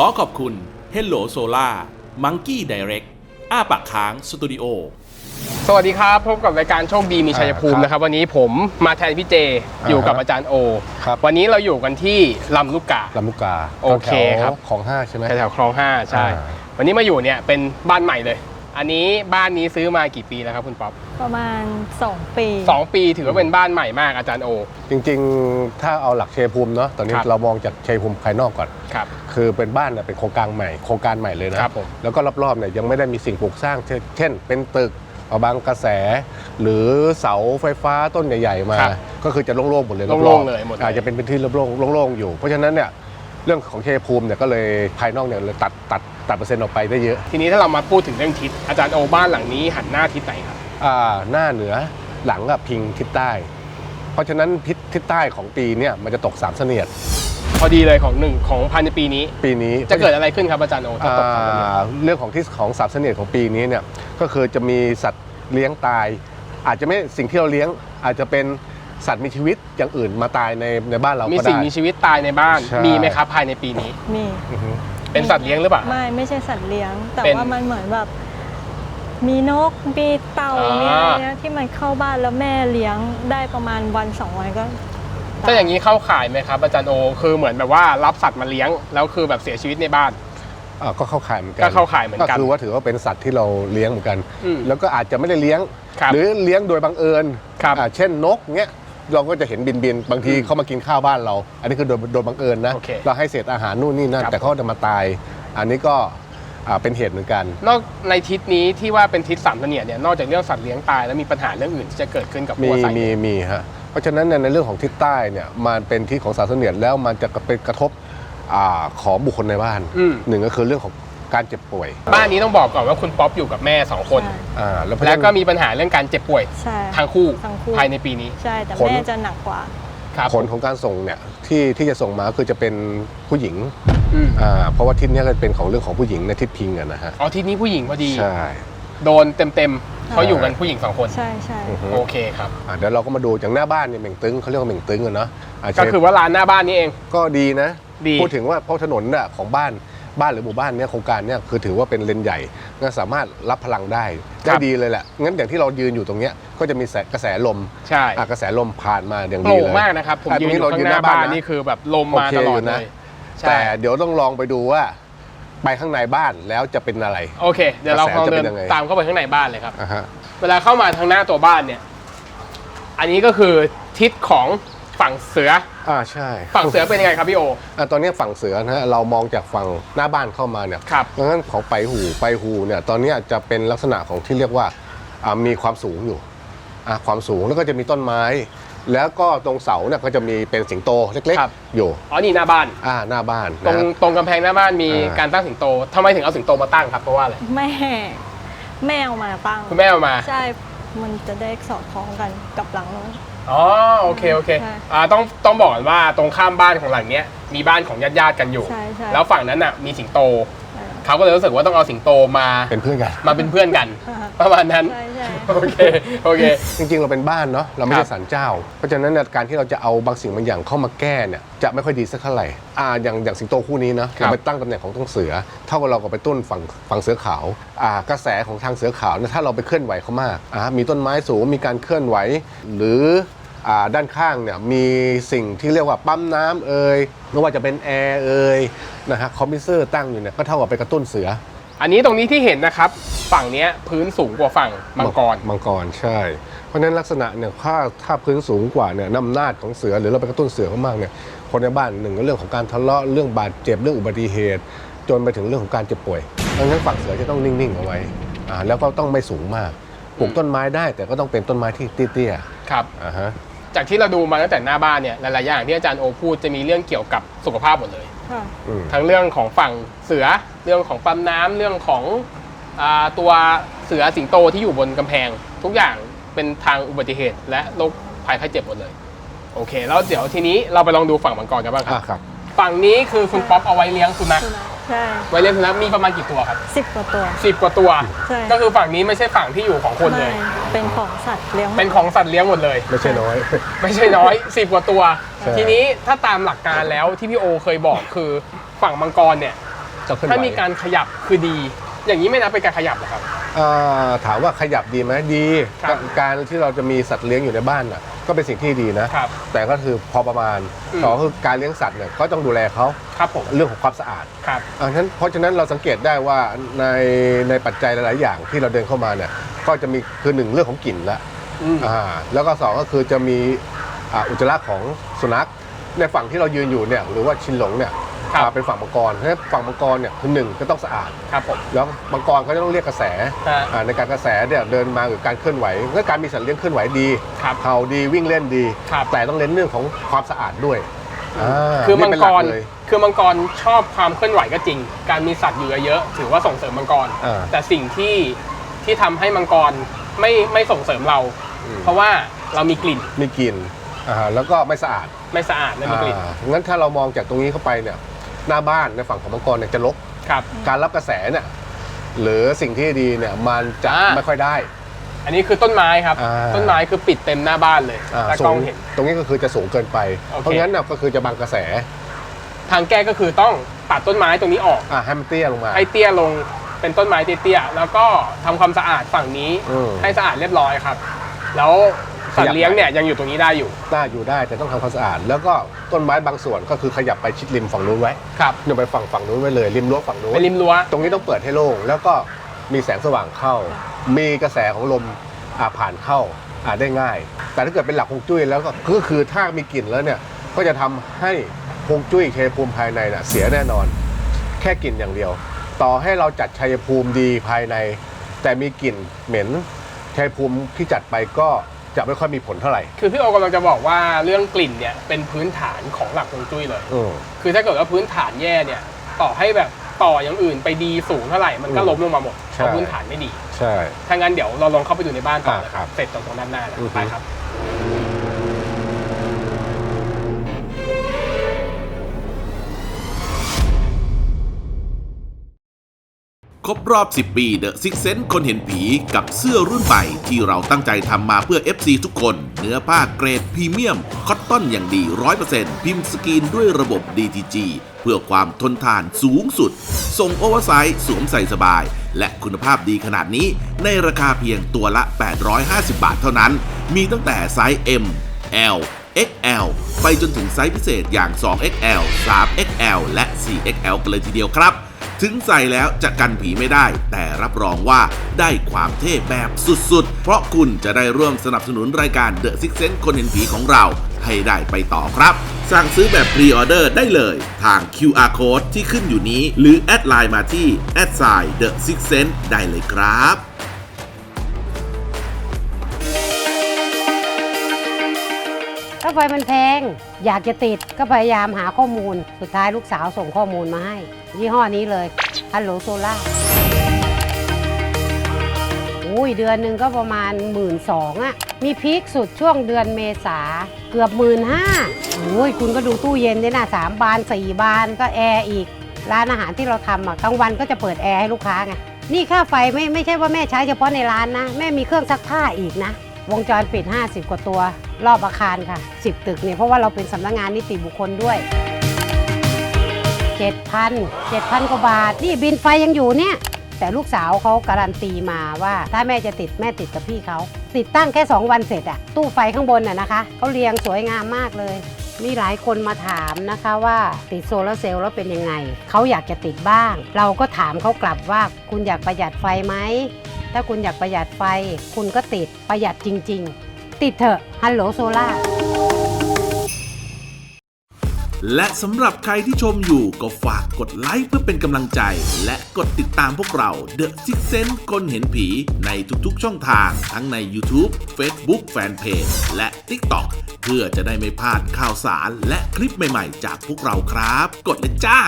ขอขอบคุณ Hello Solar Monkey Direct อ้าปากค้างสตูดิโอสวัสดีครับ พบกับรายการโชคดีมีชัยภูมิอ่าครับนะครับ วันนี้ผมมาแทนพี่เจอยู่กับอ่าฮะอาจารย์โอ ครับ วันนี้เราอยู่กันที่ลำลูกกาลำลูกกาโอเคแถวๆครับของห้าใช่ไหมแถวๆคลองห้าใช่อ่าวันนี้มาอยู่เนี่ยเป็นบ้านใหม่เลย อันนี้บ้านนี้ซื้อมากี่ปีแล้วครับคุณป๊อปประมาณ 2 ปี สองปีถือว่าเป็นบ้านใหม่มากอาจารย์โอ จริงๆ ถ้าเอาหลักเชยภูมิเนาะตอนนี้ครับ เรามองจากเชยภูมิภายนอกก่อน ครับ คือเป็นบ้านเนี่ยเป็นโครงการใหม่โครงการใหม่เลยนะครับผม แล้วก็รอบๆเนี่ยยังไม่ได้มีสิ่งปลูกสร้าง เช่นเช่น เป็นตึกเอาบางกระแส หรือเสาไฟฟ้าต้นใหญ่ ๆ มา ครับก็คือจะโล่งๆหมดเลยโล่งๆรอบๆเลยหมดเลย อาจจะเป็นพื้นที่โล่งๆโล่งๆอยู่ เพราะฉะนั้นเนี่ยเรื่องของเชยภูมิเนี่ยก็เลยภายนอกเนี่ยเลยตัดตัด ตัดเปอร์เซ็นต์ออกไปได้เยอะทีนี้ถ้าเรามาพูดถึงเรื่องทิศอาจารย์โอบ้านหลังนี้หันหน้าทิศไหนครับอ่าหน้าเหนือหลังอะพิงทิศใต้ เพราะฉะนั้นทิศทิศใต้ของปีเนี่ยมันจะตกสามเสนียด พอดีเลยของหนึ่งของภายในปีนี้ ปีนี้จะเกิดอะไรขึ้นครับอาจารย์โอถ้าอ่าตกสามเดือนเรื่องของทิศของสามเสนียดของปีนี้เนี่ยก็คือจะมีสัตว์เลี้ยงตาย อาจจะไม่สิ่งที่เราเลี้ยงอาจจะเป็นสัตว์มีชีวิตอย่างอื่นมาตายในในบ้านเรามีก็สิ่งได้ มีชีวิตตายในบ้านใช่ มีไหมครับภายในปีนี้ มี อือฮึ เป็นสัตว์เลี้ยงหรือเปล่า ไม่ไม่ใช่สัตว์เลี้ยง แต่เป็นว่ามันเหมือนแบบ มีนกมีเต่าอ่ามี มีอะไรเนี้ยที่มันเข้าบ้านแล้วแม่เลี้ยงได้ประมาณวันสองวันก็ตถ้าอย่างนี้เข้าข่ายไหมครับอาจารย์โอ คือเหมือนแบบว่ารับสัตว์มาเลี้ยง แล้วคือแบบเสียชีวิตในบ้าน อ่าก็เข้าข่ายเหมือนกันก็เข้าข่ายเหมือนกันก็คือว่าถือว่าเป็นสัตว์ที่เราเลี้ยงเหมือนกัน อืมแล้วก็อาจจะไม่ได้เลี้ยง ครับหรือเลี้ยงโดยบังเอิญครับ อ่าเช่นนกเงี้ย เราก็จะเห็นบินบินๆบางทีอืมเขามากินข้าวบ้านเรา อันนี้คือโดยโดยบังเอิญนะ โอเคเราให้เศษอาหารนู่นนี่นั่นครับ แต่เขาจะมาตาย อันนี้ก็อ่าเป็นเหตุเหมือนกัน นอกในทิศนี้ที่ว่าเป็นทิศสามเสนียดเนี่ยนอกจากเรื่องสัตว์เลี้ยงตายแล้วมีปัญหาเรื่องอื่นที่จะเกิดขึ้นกับมีผู้อาศัยมีมีฮะเพราะฉะนั้นเนี่ยในเรื่องของทิศใต้เนี่ยมันเป็นทิศของศาสนียดแล้วมันจะเป็นกระทบอาของบุคคลในบ้านอืม หนึ่งก็คือเรื่องของ การเจ็บป่วยบ้านนี้ต้องบอกก่อนว่าคุณป๊อปอยู่กับแม่สองคนใช่อ่าแล้วเพราะแล้วฉะนั้นก็มีปัญหาเรื่องการเจ็บป่วยใช่ทั้งคู่ทั้งคู่ภายในปีนี้ใช่แต่ผล แม่จะหนักกว่า ครับผลของการส่งเนี่ยที่ที่จะส่งมาคือจะเป็นผู้หญิงอืมอ่าเพราะว่าทิศเนี้ก็เป็นของเรื่องของผู้หญิงในทิศพิงอะนะฮะอ๋อทิศนี้ผู้หญิงพอดี ใช่โดนเต็มๆเขาอยู่กันผู้หญิงสองคน ใช่ใช่อือฮึโอเคครับ อ่าเดี๋ยวเราก็มาดูจากหน้าบ้านเนี่ยเหม่งตึงเขาเรียกว่าเหม่งตึงอะเนาะาก็คือว่าร้านหน้าบ้านนี้เอง ก็ดีนะ ดี พูดถึงว่าเพราะถนนน่ะของบ้าน บ้านหรือหมู่บ้านเนี่ยโครงการเนี่ยคือถือว่าเป็นเลนใหญ่ก็สามารถรับพลังได้ได้ดีเลยแหละงั้นอย่างที่เรายืนอยู่ตรงเนี้ยก็จะมีแสกระแสลมใช่อะกระแสลมผ่านมาอย่างโปดีร่งเลยมากนะครับผมอะยืนอยู่ตรงนี้ข้างหน้าเรายืนหน้าบ้าบ้านนนะนี่คือแบบลมมาโอเคตลออดยู่เลนะยใช่แต่เดี๋ยวต้องลองไปดูว่าไปข้างในบ้านแล้วจะเป็นอะไร โอเค เดี๋ยวเรากระแสลองจะเดิเป็นนยังไงตามเข้าไปข้างในบ้านเลยครับอะฮะเวลาเข้ามาทางหน้าตัวบ้านเนี่ย อันนี้ก็คือทิศของ ฝั่งเสืออ่าใช่ฝั่งเสือเป็นยังไงครับพี่โออะตอนนี้ฝั่งเสือนะฮะเรามองจากฝั่งหน้าบ้านเข้ามาเนี่ยครับดังนั้นของไปหูไปหูเนี่ยตอนเนี้ยจะเป็นลักษณะของที่เรียกว่าอ่ามีความสูงอยู่อะความสูงแล้วก็จะมีต้นไม้ แล้วก็ตรงเสาเนี่ยก็จะมีเป็นสิงโตเล็กครับๆอยู่อ๋อนี่หน้าบ้านอ่าหน้าบ้านตรนะงฮะตรงกำแพงหน้าบ้านมีอ่าการตั้งสิงโตทำไมถึงเอาสิงโตมาตั้งครับเพราะว่าอะไรแม่แม่เอามาตั้งคุณแม่เอามาใช่มันจะได้สอดคล้องกันกับหลังนู้น อ๋อโอเคโอเคใช่อ่าต้องต้องบอกก่อนว่าตรงข้ามบ้านของหลังเนี้ยมีบ้านของญาติญาติๆกันอยู่ ใช่ใช่ แล้วฝั่งนั้นน่ะมีสิงโตใช่เขาก็เลยรู้สึกว่าต้องเอาสิงโตมาเป็นเพื่อนกัน มาเป็นเพื่อนกัน ประมาณนั้นใช่ใช่ โอเคโอเค จริงๆ เราเป็นบ้านเนาะเราไม่ครัใช่บศาลเจ้า เพราะฉะนั้นเนี่ยการที่เราจะเอาบางสิ่งบางอย่างเข้ามาแก้เนี่ยจะไม่ค่อยดีสักเท่าไหร่อ่าอย่างอย่างสิงโตคู่นี้นะครับเราไปตั้งตำแหน่งของต้นเสือ เท่ากับเราก็ไปต้นฝั่งฝั่งเสือขาวอ่ากระแสของทางเสือขาวเนี่ยถ้าเราไปเคลื่อนไหวเขามากอ่ามีต้นไม้สูงมีการเคลื่อนไหว หรืออ่า ด้านข้างเนี่ยมีสิ่งที่เรียกว่าปั๊มน้ำเอ่ยไม่ว่าจะเป็นแอร์เอ่ยนะฮะคอมพิวเซอร์ตั้งอยู่เนี่ยก็เท่ากับไปกระตุ้นเสือ อันนี้ตรงนี้ที่เห็นนะครับฝั่งเนี้ยพื้นสูงกว่าฝั่งมังกรมังกรใช่ เพราะฉะนั้นลักษณะเนี่ยถ้าถ้าพื้นสูงกว่าเนี่ยน้ำหนาจของเสือหรือเราไปกระตุ้นเสือเขามากเนี่ยคนในบ้านหนึ่งก็เรื่องของการทะเลาะเรื่องบาดเจ็บเรื่องอุบัติเหตุ จนไปถึงเรื่องของการเจ็บป่วยดังนั้นฝั่งเสือจะต้องนิ่งๆเอาไว้อ่าแล้วก็ต้องไม่สูงมากปลูกต้นไม้ได้แต่ก็ต้องเป็นต้นไม้ที่เตี้ยครับๆอ่าฮะ จากที่เราดูมาตั้งแต่หน้าบ้านเนี่ยหลายๆอย่างที่อาจารย์โอพูดจะมีเรื่องเกี่ยวกับสุขภาพหมดเลย ค่ะ อืม ทั้งเรื่องของฝั่งเสือเรื่องของปั๊มน้ำเรื่องของอาตัวเสือสิงโตที่อยู่บนกำแพง ทุกอย่างเป็นทางอุบัติเหตุ และโรคภัยไข้เจ็บหมดเลย โอเค แล้วเดี๋ยวทีนี้เราไปลองดูฝั่งมังกรกันบ้างคอ่ารับครับ ฝั่งนี้คือคุณป๊อปเอาไว้เลี้ยงสุนัขสุนัขใช่ไว้เลี้ยงสุนัขมีประมาณกี่ตัวครับสิบกว่าตัว สิบกว่าตัว ใช่ ก็คือฝั่งนี้ไม่ใช่ฝั่งที่อยู่ของคนเลไม่ยเป็นของสัตว์เลี้ยงหมดเป็นของสัตว์เลี้ยงหมดเลย ไม่ใช่น้อย ไม่ใช่น้อย สิบกว่าตัว ใช่ ทีนี้ถ้าตามหลักการแล้วที่พี่โอเคยบอกคือฝั่งมังกรเนี่ย จะเคลื่อนไหวถ้ามีการขยับคือดี อย่างนี้ไม่นับเป็นการขยับเหรอครับ อ่าถามว่าขยับดีไหมดีครับ การที่เราจะมีสัตว์เลี้ยงอยู่ในบ้านน่ะก็เป็นสิ่งที่ดีนะ ครับ แต่ก็คือพอประมาณอืม สองคือการเลี้ยงสัตว์เนี่ยก็ต้องดูแลเขาครับผมเรื่องของความสะอาดครับอ่าฉะนั้นเพราะฉะนั้นเราสังเกตได้ว่าในในปัจจัยหลาย ๆ อย่างที่เราเดินเข้ามาเนี่ยก็จะมีคือหนึ่งเรื่องของกลิ่นละอืม อ่าแล้วก็สองก็คือจะมีอ่าอุจจาระของสุนัขในฝั่งที่เรายืนอยู่เนี่ยหรือว่าชินหลงเนี่ย ครับอ่าเป็นฝั่งมังกรเพราะฉะนั้นฝั่งมังกรเนี่ยคือหนึ่งก็ต้องสะอาด ครับผม แล้วมังกรเขาจะต้องเรียกกระแสฮะอ่าในการกระแสเนี่ยเดินมาหรือการเคลื่อนไหวก็การมีสัตว์เลี้ยงเคลื่อนไหวดีครับเห่าดีวิ่งเล่นดี ครับ แต่ต้องเน้นเรื่องของความสะอาดด้วยาคือมังนี่เป็นกหรลัเลย คือมังกรชอบความเคลื่อนไหวก็จริง การมีสัตว์อยู่เยอะๆถือว่าส่งเสริมมังกรอ่าแต่สิ่งที่ที่ทำให้มังกรไม่ไม่ส่งเสริมเรา อืม เพราะว่าเรามีกลิ่นมีกลิ่นอ่าแล้วก็ไม่สะอาดไม่สะอาดและมีกลิ่น อ่างั้นถ้าเรามองจากตรงนี้เข้าไปเนี่ย หน้าบ้านในฝั่งของมังกรเนี่ยจะรกครับ การรับกระแสเนี่ยหรือสิ่งที่ดีเนี่ยมันจะอ่า ไม่ค่อยได้ อันนี้คือต้นไม้ครับ อ่า ต้นไม้คือปิดเต็มหน้าบ้านเลยอ่าถ้าสูกล้องงเห็นตรงนี้ก็คือจะสูงเกินไป โอเค เพราะงั้นน่ะก็คือจะบังกระแสทางแก้ก็คือต้องตัดต้นไม้ตรงนี้ออกอ่าให้มันเตี้ยลงมา ให้เตี้ยลงเป็นต้นไม้เตี้ยๆแล้วก็ทำความสะอาดฝั่งนี้อืม ให้สะอาดเรียบร้อยครับ แล้ว สัตว์เลี้ยงเนี่ยยังอยู่ตรงนี้ได้อยู่ได้อยู่ได้แต่ต้องทำความสะอาด แล้วก็ต้นไม้บางส่วนก็คือขยับไปชิดริมฝั่งนู้นไว้ครับอย่าไปฝั่งฝั่งนู้นไว้เลยริมรั้วฝั่งนู้นเป็นริมรั้วตรงนี้ต้องเปิดให้โล่งแล้วก็มีแสงสว่างเข้า มีกระแสของลมอ่าผ่านเข้าอ่าได้ง่าย แต่ถ้าเกิดเป็นหลักฮวงจุ้ยแล้วก็ก็คือถ้ามีกลิ่นแล้วเนี่ยก็จะทำให้ฮวงจุ้ยชัยภูมิภายในน่ะเสียแน่นอน แค่กลิ่นอย่างเดียว ต่อให้เราจัดชัยภูมิดีภายใน แต่มีกลิ่นเหม็นชัยภูมิที่จัดไปก็ จะไม่ค่อยมีผลเท่าไหร่ คือพี่โอกำลังจะบอกว่าเรื่องกลิ่นเนี่ยเป็นพื้นฐานของหลักฮวงจุ้ยเลย อืม คือถ้าเกิดว่าพื้นฐานแย่เนี่ยต่อให้แบบต่ออย่างอื่นไปดีสูงเท่าไหร่มันก็อืมล้มลงมาหมดใช่เพราะพื้นฐานไม่ดีใช่ ถ้างั้นเดี๋ยวเราลองเข้าไปดูในบ้านต่ออ่านะคครัรับบเสร็จตรงตรงด้านหน้านะอือฮึ ไปครับ ครบรอบ 10 ปี The Six Sense คนเห็นผีกับเสื้อรุ่นใหม่ที่เราตั้งใจทำมาเพื่อ FC ทุกคน เนื้อผ้าเกรดพรีเมียม คอตตอนอย่างดี 100%พิมพ์สกรีนด้วยระบบ DTG เพื่อความทนทานสูงสุด ส่งโอเวอร์ไซส์สวมใส่สบาย และคุณภาพดีขนาดนี้ ในราคาเพียงตัวละ 850 บาทเท่านั้น มีตั้งแต่ไซส์ M L XL ไปจนถึงไซส์พิเศษอย่าง 2XL 3XL และ 4XL กันเลยทีเดียวครับ ถึงใส่แล้วจะกันผีไม่ได้ แต่รับรองว่าได้ความเท่แบบสุดๆ เพราะคุณจะได้ร่วมสนับสนุนรายการ The Six Sense คนเห็นผีของเรา ให้ได้ไปต่อครับ สั่งซื้อแบบพรีออเดอร์ได้เลย ทาง QR Code ที่ขึ้นอยู่นี้ หรือแอดไลน์มาที่ s i The Six Sense ได้เลยครับาไฟมันแพง อยากจะติดก็พยายามหาข้อมูล สุดท้ายลูกสาวส่งข้อมูลมาให้ ยี่ห้อนี้เลยฮัลโหลโซล่าอุ้ยเดือนหนึ่งก็ประมาณ1 2ื่นสองอะมีพีคสุดช่วงเดือนเมษาเกือบ1 5ื่นห้าโอ้ยคุณก็ดูตู้เย็นด้นะสามบานสี่บานก็แอร์อีก ร้านอาหารที่เราทำอะกลางวันก็จะเปิดแอร์ให้ลูกค้าไงนี่ค่าไฟไม่ไม่ใช่ว่าแม่ใช้เฉพาะในร้านนะ แม่มีเครื่องซักผ้าอีกนะ วงจรปิด 50 กว่าตัวรอบอาคารค่ะ 10 ตึกเนี่ยเพราะว่าเราเป็นสำนักงานนิติบุคคลด้วย 7,000 7,000 กว่าบาท นี่บินไฟยังอยู่เนี่ย แต่ลูกสาวเขาการันตีมาว่า ถ้าแม่จะติดแม่ติดกับพี่เขา ติดตั้งแค่ 2 วันเสร็จอะตู้ไฟข้างบนอะนะคะเขาเรียงสวยงามมากเลย มีหลายคนมาถามนะคะว่าติดโซลาร์เซลล์แล้วเป็นยังไง เขาอยากจะติดบ้าง เราก็ถามเขากลับว่าคุณอยากประหยัดไฟไหม ถ้าคุณอยากประหยัดไฟ คุณก็ติดประหยัดจริง ๆ ติดเถอะฮัลโหลโซล่า และสำหรับใครที่ชมอยู่ก็ฝากกดไลค์เพื่อเป็นกำลังใจ และกดติดตามพวกเรา The Six Sense คนเห็นผีในทุกๆช่องทาง ทั้งใน YouTube Facebook Fanpage และ TikTok เพื่อจะได้ไม่พลาดข่าวสารและคลิปใหม่ๆ จากพวกเราครับ กดเลยจ้า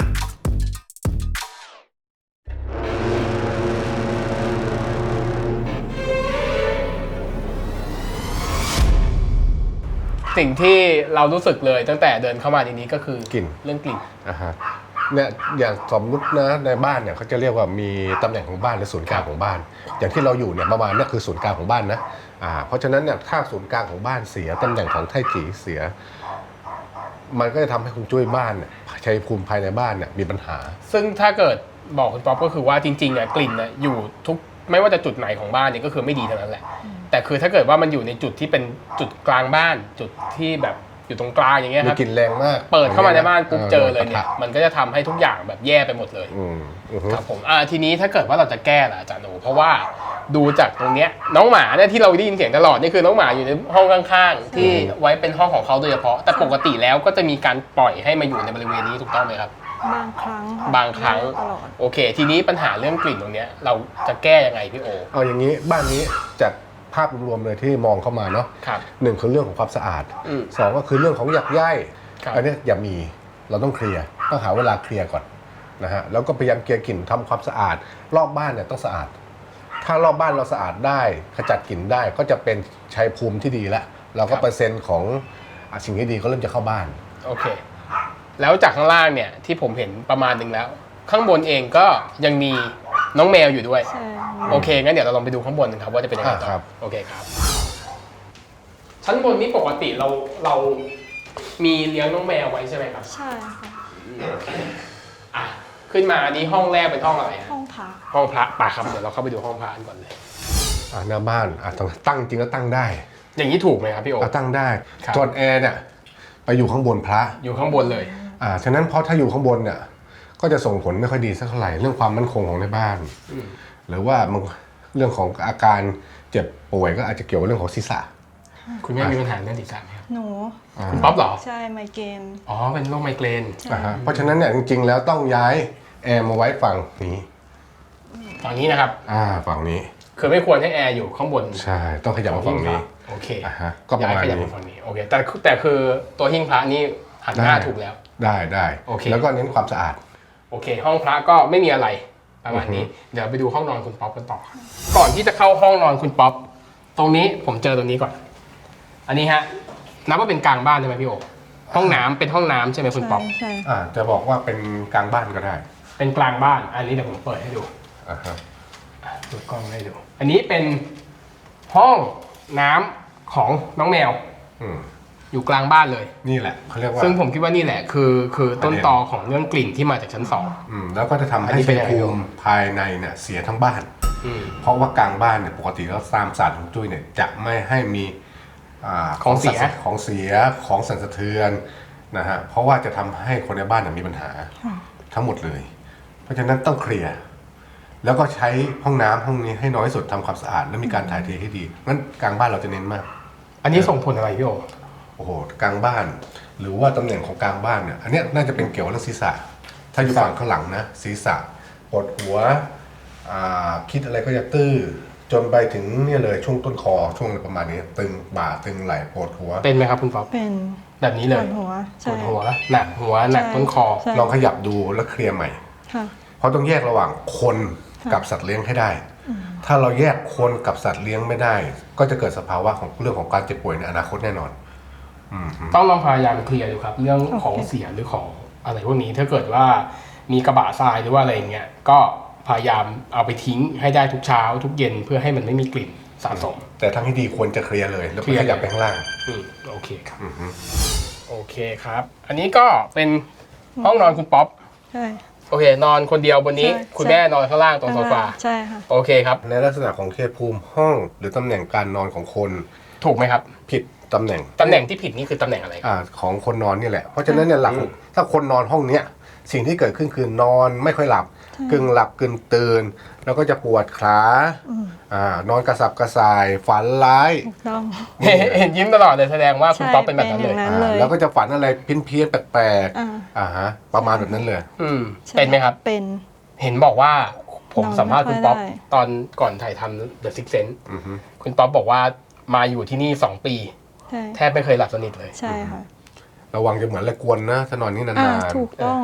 สิ่งที่เรารู้สึกเลยตั้งแต่เดินเข้ามาในนี้ก็คือกลิ่น เรื่องกลิ่น อ่าฮะเนี่ยอย่างสมมตินะในบ้านเนี่ยเขาจะเรียกว่ามีตำแหน่งของบ้านและศูนย์กลางของบ้าน อย่างที่เราอยู่เนี่ยประมาณเนี่ยคือศูนย์กลางของบ้านนะอ่าเพราะฉะนั้นเนี่ยถ้าศูนย์กลางของบ้านเสียตำแหน่งของไทจีเสีย มันก็จะทำให้คุณจุ้ยบ้านเนี่ยชัยภูมิภายในบ้านเนี่ยมีปัญหา ซึ่งถ้าเกิดบอกคุณป๊อปก็คือว่าจริงๆเนี่ยกลิ่นเนี่ยอยู่ทุกไม่ว่าจะจุดไหนของบ้านเนี่ยก็คือไม่ดีทั้งนั้นแหละ แต่คือถ้าเกิดว่ามันอยู่ในจุดที่เป็นจุดกลางบ้าน จุดที่แบบอยู่ตรงกลางอย่างเงี้ยคมีรับ กลิ่นแรงมากเปิดเข้ามาในบ้านปุ๊บเจอเลยปะเนี่ยทะมันก็จะทำให้ทุกอย่างแบบแย่ไปหมดเลย อืมอือฮึ ครับผมอ่าทีนี้ถ้าเกิดว่าเราจะแก้ล่ะอาจารย์หนู เพราะว่าดูจากตรงเนี้ยน้องหมาเนี่ยที่เราได้ยินเสียงตลอดนี่คือน้องหมาอยู่ในห้องข้างๆ ที่ไว้เป็นห้องของเขาโดยเฉพาะ แต่ปกติแล้วก็จะมีการปล่อยให้มาอยู่ในบริเวณนี้ถูกต้องไหมครับ บางครั้งค่ะบางครั้ง ไม่ได้ตลอด โอเค ทีนี้ปัญหาเรื่องกลิ่นตรงเนี้ยเราจะแก้ยังไงพี่โอ เอาอย่างนี้บ้านนี้จาก ภาพรวมๆเลยที่มองเข้ามาเนาะครับหนึ่งคือเรื่องของความสะอาดอืม สองก็คือเรื่องของหยักย่ายครับ อันเนี้ยอย่ามีเราต้องเคลียร์ต้องหาเวลาเคลียร์ก่อนนะฮะแล้วก็พยายามเคลียร์กลิ่นทำความสะอาด รอบบ้านเนี่ยต้องสะอาด ถ้ารอบบ้านเราสะอาดได้ขจัดกลิ่นได้ก็จะเป็นชัยภูมิที่ดีแล้วเราก็เปอร์เซ็นต์ของอะสิ่งที่ดีก็เริ่มจะเข้าบ้าน โอเค แล้วจากข้างล่างเนี่ยที่ผมเห็นประมาณหนึ่งแล้ว ข้างบนเองก็ยังมี น้องแมวอยู่ด้วย ใช่ โอเค งั้นเดี๋ยวเราลองไปดูข้างบนกันครับว่าจะเป็นยังไงต่อ่าครัอบโอเคครับ ชั้นบนนี้ปกติเราเรามีเลี้ยงน้องแมวไว้ใช่ไหมครับ ใช่ค่ะอะ ขึ้นมาอันนี้ห้องแรกเป็นห้องอะไรฮะห้องพักห้องพระป่าครับ เดี๋ยวเราเข้าไปดูห้องพระกันก่อนเลย อะหน้าบ้านอะต้องตั้งจริงก็ตั้งได้อย่างนี้ถูกไหมครับพี่โออะตั้งได้ครับจอนแอร์เนี่ยไปอยู่ข้างบนพระ อยู่ข้างบนเลย อ่าฉะนั้นเพราะถ้าอยู่ข้างบนเนี่ย ก็จะส่งผลไม่ค่อยดีสักเท่าไหร่เรื่องความมั่นคงของในบ้านอืมหรือว่ามันเรื่องของอาการเจ็บป่วยก็อาจจะเกี่ยวกับเรื่องของศีรษะ คุณแม่มีปัญหาเรื่องศีรษะไหมครับหนูอ่าคุณป๊อปเหรอใช่ไมเกรนอ๋อเป็นโรคไมเกรนใช่อ่าฮะเพราะฉะนั้นเนี่ยจริง ๆ แล้วต้องย้ายแอร์มาไว้ฝั่งนี้ฝั่งนี้นะครับ อ่าฝั่งนี้คือไม่ควรให้แอร์อยู่ข้างบนใช่ต้องขยับมาฝั่งนี้โอเคอ่าฮะก็ประมาณย้ยขยับนี้ฝั่งนี้โอเคแต่แต่คือตัวหิ้งพระนี่หันหน้าได้ถูกแล้วได้ได้โอเคแล้วก็เน้นความสะอาด โอเค ห้องพระก็ไม่มีอะไรประมาณนี้ เดี๋ยวไปดูห้องนอนคุณป๊อปกันต่อก่อนที่จะเข้าห้องนอนคุณป๊อปตรงนี้ผมเจอตรงนี้ก่อน อันนี้ฮะนับว่าเป็นกลางบ้านใช่ไหมพี่โอห้องน้ำเป็นห้องน้ำใช่ไหมคุณป๊อปใช่ใช่อ่าจะบอกว่าเป็นกลางบ้านก็ได้เป็นกลางบ้าน อันนี้เดี๋ยวผมเปิดให้ดู อ่าฮะดูกล้องให้ดู อันนี้เป็นห้องน้ำของน้องแมว อืม อยู่กลางบ้านเลย นี่แหละเขาเรียกว่าซึ่งผมคิดว่านี่แหละคือ คือต้นตอของเรื่องกลิ่นที่มาจากชั้นสอง อืมแล้วก็จะทำอันให้นี้เป็ชันยยังไง ภูมิภายในเนี่ยเสียทั้งบ้าน อืม เพราะว่ากลางบ้านเนี่ยปกติแล้วตามศาสตร์ของจุ้ยเนี่ยจะไม่ให้มีาของเสียสั่นของเสียของสั่นสะเทือนนะฮะเพราะว่าจะทำให้คนในบ้านเนี่ยมีปัญหาทั้งหมดเลย เพราะฉะนั้นต้องเคลียร์แล้วก็ใช้ห้องน้ำห้องนี้ให้น้อยที่สุดทำความสะอาด และมีการถ่ายเทให้ดีงั้นกลางบ้านเราจะเน้นมาก อันนี้ส่งผลอะไรพี่โอโอ้โหกลางบ้าน หรือว่าตำแหน่งของกลางบ้านเนี่ยอันเนี้ยน่าจะเป็นเกี่ยวกับเรื่องศีรษะ ถ้าอยู่ฝั่งข้างหลังนะศีรษะปวดหัวอ่าคิดอะไรก็จะตื้อ จนไปถึงเนี่ยเลยช่วงต้นคอช่วงอะไรประมาณนี้ ตึงบ่าตึงไหล่ปวดหัว เป็นไหมครับคุณป๊อปเป็นแบบนี้ปเลวยดหัวปใช่ วดหัวหนักหัวหนักใช่ต้นคอ ใช่ ลองขยับดูแล้วเคลียร์ใหม่ ค่ะ เพราะต้องแยกระหว่างคนกับสัตว์เลี้ยงให้ได้ ถ้าเราแยกคนกับสัตว์เลี้ยงไม่ได้ ก็จะเกิดสภาวะของเรื่องของการเจ็บป่วยในอนาคตแน่นอนอืมฮึ ต้องลองพยายามเคลียร์ดูครับ เรื่องของโอเคเสียหรือของอะไรพวกนี้ถ้าเกิดว่ามีกระบะทรายหรือว่าอะไรอย่างเงี้ยก็พยายามเอาไปทิ้งให้ได้ทุกเช้า ทุกเย็นเพื่อให้มันไม่มีกลิ่นสะสม แต่ทั้งที่ดีควรจะเคลียร์เลย แล้วเคก็ลียร์ขยับไปข้างล่างอืมโอเคครับอือฮึโอเคครับ อันนี้ก็เป็นห้องนอนคุณป๊อปใช่โอเค นอนคนเดียวบนนี้ใช่คุณแม่นอนข้างล่างตรงโซฟาใช่ค่ะโอเคครับ ในลักษณะของเขตภูมิห้องหรือตำแหน่งการนอนของคน ถูกไหมครับ ผิด ตำแหน่งตำแหน่งที่ผิดนี่คือตำแหน่งอะไรครับ อ่าของคนนอนนี่แหละ เพราะฉะนั้นเนี่ยหลักถ้าคนนอนห้องเนี้ยสิ่งที่เกิดขึ้นคือนอนไม่ค่อยหลับ กึ่งหลับกึ่งตื่น แล้วก็จะปวดขาอืม อ่านอนกระสับกระส่ายฝันร้าย ถูกต้อง เห็นยิ้มตลอดเลยแสดงว่าคุณใช่ป๊อปเป็นแบบนั้นเลยเป็นอย่างนั้นอ่าเลยแล้วก็จะฝันอะไรเพี้ยนๆแปลกอ่าๆอ่าฮะประมาณแบบนั้นเลย อืมใช่เป็นไหมครับ เป็น เห็นบอกว่าผมนอนสัมภาษณ์ไม่คุณค่อยป๊อปได้ ตอนก่อนถ่ายทำ The Six Sense อือฮึ คุณป๊อปบอกว่ามาอยู่ที่นี่สองปี ใช่แทบไม่เคยหลับสนิทเลย ใช่ค่ะระวังจะเหมือนละกวนนะถ้านอนนี่อ่านานถูกต้อง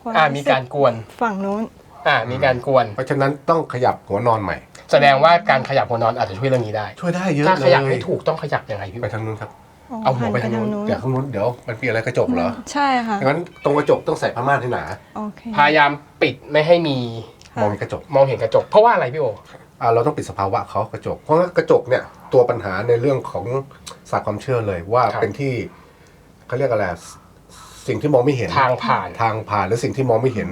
ควอ่ารู้มีสึการกวน ฝั่งนู้น อ่ามีการกวน ๆเพราะฉะนั้นต้องขยับหัวนอนใหม่ แสดงว่าการขยับหัวนอนอาจจะช่วยเรื่องนี้ได้ ช่วยได้เยอะถ้าเลขยยับให้ถูกต้องขยับยังไงพี่ไปทางนู้นครับเอาหัวไปทางนู้น เดี๋ยวข้างนู้นเดี๋ยวมันมีอะไรกระจกเหรอใช่ค่ะ งั้นตรงกระจกต้องใส่ผ้าม่านให้หนาโอเคพยายามปิดไม่ให้มีค่ะมองในกระจก มองเห็นกระจก เพราะว่าอะไรพี่โอ อ่าเราต้องปิดสภาวะเขากระจก เพราะว่ากระจกเนี่ย ตัวปัญหาในเรื่องของศาสตร์ความเชื่อเลยว่าครับ เป็นที่เขาเรียกอะไรสิ่งที่มองไม่เห็นทางผ่าน ทางผ่านหรือสิ่งที่มองไม่เห็น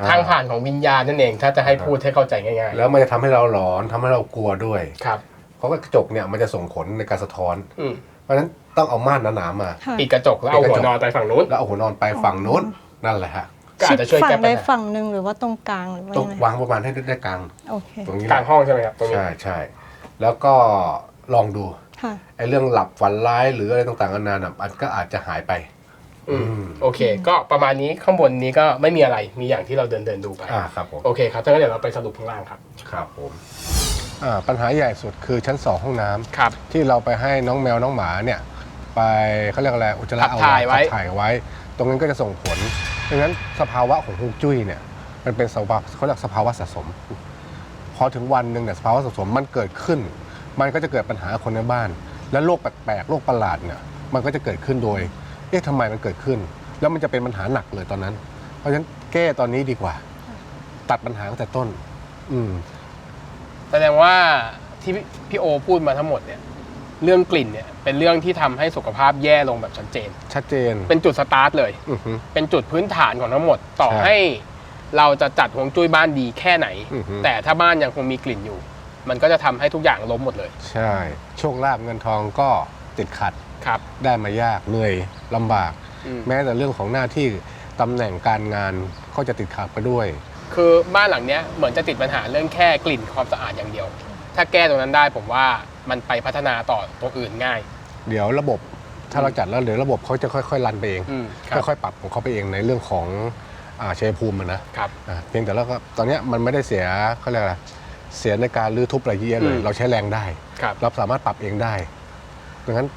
อ่ทางผ่านของวิญญาณนั่นเอง ถ้าจะให้พูดให้เข้าใจง่ายแล้วมันจะทำให้เราหลอนทำให้เรากลัวด้วย ๆ ครับ เพราะว่ากระจกเนี่ยมันจะส่งผลในการสะท้อน อืมเพราะฉะนั้นต้องเอาม่านหนาๆมา ค่ะปิดกระจกแล้วเอาหัวนอนไปฝั่งนู้น แล้วเอาหัวนอนไปฝั่งโน้นนั่นแหละฮะก็อาจจะช่วยฝั่แก้งปัใดญหาฝั่งหนึ่งหรือว่าตรงกลางหรือว่าต้องยังไงวางประมาณให้ได้กลางโอเค ตรงนี้กลางห้องใช่ไหมครับตรงนี้ ใช่ใช่แล้วก็ ลองดูค่ะ ไอ้เรื่องหลับฝันร้ายหรืออะไรต่างๆนานาน่ะมันก็อาจจะหายไปอืมอืมโอเค ก็ประมาณนี้ข้างบนนี้ก็ไม่มีอะไรมีอย่างที่เราเดินเดินๆดูไป อ่าครับผมโอเคครับถ้างั้นเดี๋ยวเราไปสรุปข้างล่างครับ ครับผมอ่าปัญหาใหญ่สุดคือชั้นสองห้องน้ำครับ ที่เราไปให้น้องแมวน้องหมาเนี่ย ไปเขาเรียกอะไรอุจจาระขับถ่ายไว้ ขับถ่ายไว้ ตรงนั้นก็จะส่งผลดังนั้นสภาวะของฮวงจุ้ยเนี่ย มันเป็นสภาวะเขาเรียกสภาวะสะสม พอถึงวันหนึ่งเนี่ยสภาวะสะสมมันเกิดขึ้น มันก็จะเกิดปัญหาคนในบ้าน และโรคแปลกๆโรคประหลาดเนี่ยมันก็จะเกิดขึ้นโดย เอ๊ะทำไมมันเกิดขึ้น แล้วมันจะเป็นปัญหาหนักเลยตอนนั้น เพราะฉะนั้นแก้ตอนนี้ดีกว่า ตัดปัญหาตั้งแต่ต้น อืม แสดงว่าที่พี่พี่โอพูดมาทั้งหมดเนี่ย เรื่องกลิ่นเนี่ย เป็นเรื่องที่ทำให้สุขภาพแย่ลงแบบชัดเจน ชัดเจนเป็นจุดสตาร์ทเลย อือฮึ เป็นจุดพื้นฐานของทั้งหมดต่อใช่ให้เราจะจัดฮวงจุ้ยบ้านดีแค่ไหน อือฮึ แต่ถ้าบ้านยังคงมีกลิ่นอยู่ มันก็จะทำให้ทุกอย่างล้มหมดเลย ใช่ โชคลาภเงินทองก็ติดขัดครับได้มายากเหนื่อยลำบากอืมแม้แต่เรื่องของหน้าที่ตำแหน่งการงานก็จะติดขัดไปด้วย คือบ้านหลังเนี้ยเหมือนจะติดปัญหาเรื่องแค่กลิ่นความสะอาดอย่างเดียว ถ้าแก้ตรงนั้นได้ผมว่ามันไปพัฒนาต่อตรงอื่นง่าย เดี๋ยวระบบถ้าเราจัดแล้วเดี๋ยวระบบเขาจะค่อยๆรันไปเองอืมครับค่อยๆปรับของเขาไปเองในเรื่องของอ่าชัยภูมิอะนะครับอ่าเพียงแต่แล้วก็ตอนเนี้ยมันไม่ได้เสียเขาเรียกอะไร เสียในการรื้อทุบอะไรเยอะเลย อืม เราใช้แรงได้ ครับ เราสามารถปรับเองได้ดังนั้น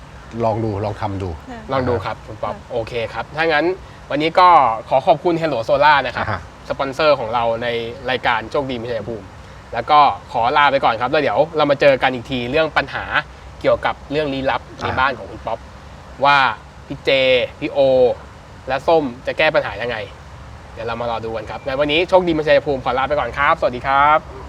ลองดูลองทำดูลองดูครับคุณป๊อปโอเคครับ ถ้างั้นวันนี้ก็ขอขอบคุณ Hello Solar นะครับ อ่าฮะ สปอนเซอร์ของเราในรายการโชคดีมิชัยภูมิ แล้วก็ขอลาไปก่อนครับ แล้วเดี๋ยวเรามาเจอกันอีกทีเรื่องปัญหาเกี่ยวกับเรื่องลี้ลับในบ้านของคุณป๊อปว่าพี่เจ พี่โอ และส้มจะแก้ปัญหายังไง เดี๋ยวเรามารอดูกันครับงั้นวันนี้โชคดีมิชัยภูมิขอลาไปก่อนครับ สวัสดีครับ